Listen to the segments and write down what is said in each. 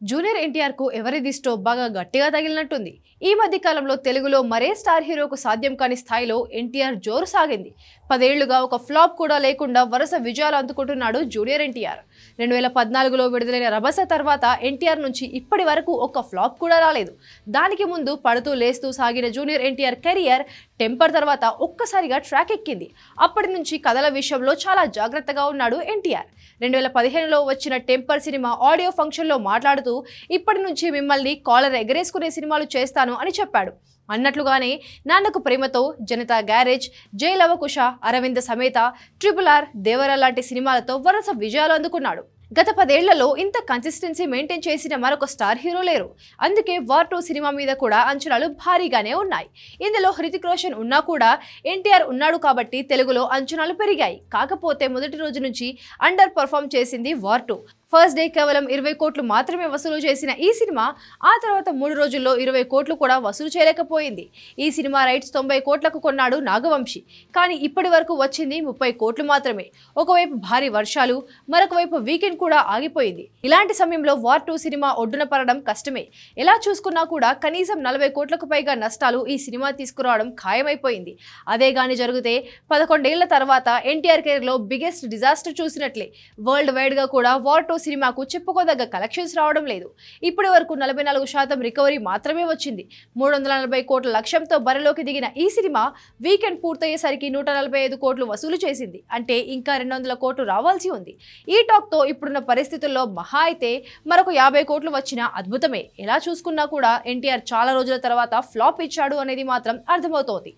Junior ఎన్టీఆర్కు ఎవరి దిష్టో బాగా గట్టిగా తగిలినట్టుంది? ఈ మధ్య కాలంలో తెలుగులో మరే స్టార్ హీరోకు సాధ్యం కాని స్థాయిలో ఎన్టీఆర్ జోరు సాగింది. పదేళ్ళుగా ఒక ఫ్లాప్ కూడా లేకుండా వరుస విజయాలు అందుకుంటున్నాడు జూనియర్ ఎన్టీఆర్. రెండు వేల పద్నాలుగులో విడుదలైన రభస తర్వాత ఎన్టీఆర్ నుంచి ఇప్పటి వరకు ఒక ఫ్లాప్ కూడా రాలేదు. దానికి ముందు పడుతూ లేస్తూ సాగిన జూనియర్ ఎన్టీఆర్ కెరియర్ టెంపర్ తర్వాత ఒక్కసారిగా ట్రాక్ ఎక్కింది. అప్పటి నుంచి కథల విషయంలో చాలా జాగ్రత్తగా ఉన్నాడు ఎన్టీఆర్. రెండు వేల పదిహేనులో వచ్చిన టెంపర్ సినిమా ఆడియో ఫంక్షన్లో మాట్లాడుతూ ఇప్పటి నుంచి మిమ్మల్ని కాలర్ ఎగరేసుకునే సినిమాలు చేస్తాను అని చెప్పాడు. అన్నట్లుగానే Nannaku Prematho Janata garage Jai Lava Kusa Aravinda Sametha triple R దేవర లాంటి సినిమాలతో వరుస విజయాలు అందుకున్నాడు. గత పదేళ్ళలో ఇంత కన్సిస్టెన్సీ మెయింటైన్ చేసిన మరొక స్టార్ హీరో లేరు. అందుకే వార్ టూ సినిమా మీద కూడా అంచనాలు భారీగానే ఉన్నాయి. ఇందులో హృతిక్ రోషన్ ఉన్నా కూడా ఎన్టీఆర్ ఉన్నాడు కాబట్టి తెలుగులో అంచనాలు పెరిగాయి. కాకపోతే మొదటి రోజు నుంచి అండర్ పర్ఫామ్ చేసింది వార్ టూ ఫస్ట్ డే కేవలం ఇరవై కోట్లు మాత్రమే వసూలు చేసిన ఈ సినిమా ఆ తర్వాత మూడు రోజుల్లో ఇరవై కోట్లు కూడా వసూలు చేయలేకపోయింది. ఈ సినిమా రైట్స్ తొంభై కోట్లకు కొన్నాడు నాగవంశి. కానీ ఇప్పటి వరకు వచ్చింది ముప్పై కోట్లు మాత్రమే. ఒకవైపు భారీ వర్షాలు మరొక వైపు వీకెండ్ కూడా ఆగిపోయింది. ఇలాంటి సమయంలో వార్ టూ సినిమా ఒడ్డున పడడం కష్టమే. ఎలా చూసుకున్నా కూడా కనీసం నలభై కోట్లకు పైగా నష్టాలు ఈ సినిమా తీసుకురావడం ఖాయమైపోయింది. అదే గాని జరిగితే పదకొండేళ్ళ తర్వాత ఎన్టీఆర్ కెరీర్లో బిగ్గెస్ట్ డిజాస్టర్ చూసినట్లే. వరల్డ్ వైడ్గా కూడా వార్ టూ సినిమాకు చెప్పుకోదగ్గ కలెక్షన్స్ రావడం లేదు. ఇప్పటి వరకు నలభై నాలుగు శాతం రికవరీ మాత్రమే వచ్చింది. మూడు వందల నలభై కోట్ల లక్ష్యంతో బరిలోకి దిగిన ఈ సినిమా వీకెండ్ పూర్తయ్యేసరికి నూట నలభై ఐదు కోట్లు వసూలు చేసింది. అంటే ఇంకా రెండు వందల కోట్లు రావాల్సి ఉంది. ఈ టాక్తో ఇప్పుడున్న పరిస్థితుల్లో మహా అయితే మరొక యాభై కోట్లు వచ్చినా అద్భుతమే. ఎలా చూసుకున్నా కూడా ఎన్టీఆర్ చాలా రోజుల తర్వాత ఫ్లాప్ ఇచ్చాడు అనేది మాత్రం అర్థమవుతోంది.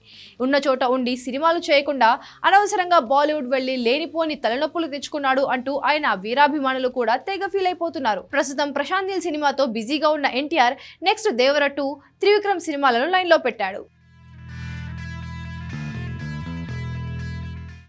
ఉన్న చోట ఉండి సినిమాలు చేయకుండా అనవసరంగా బాలీవుడ్ వెళ్ళి లేనిపోని తలనొప్పులు తెచ్చుకున్నాడు అంటూ ఆయన వీరాభిమానులు కూడా కూడా తెగ ఫీల్ అయిపోతున్నారు. ప్రస్తుతం ప్రశాంత్ నీల్ సినిమాతో బిజీగా ఉన్న NTR next Devara two Trivikram సినిమాలను లైన్లో పెట్టాడు.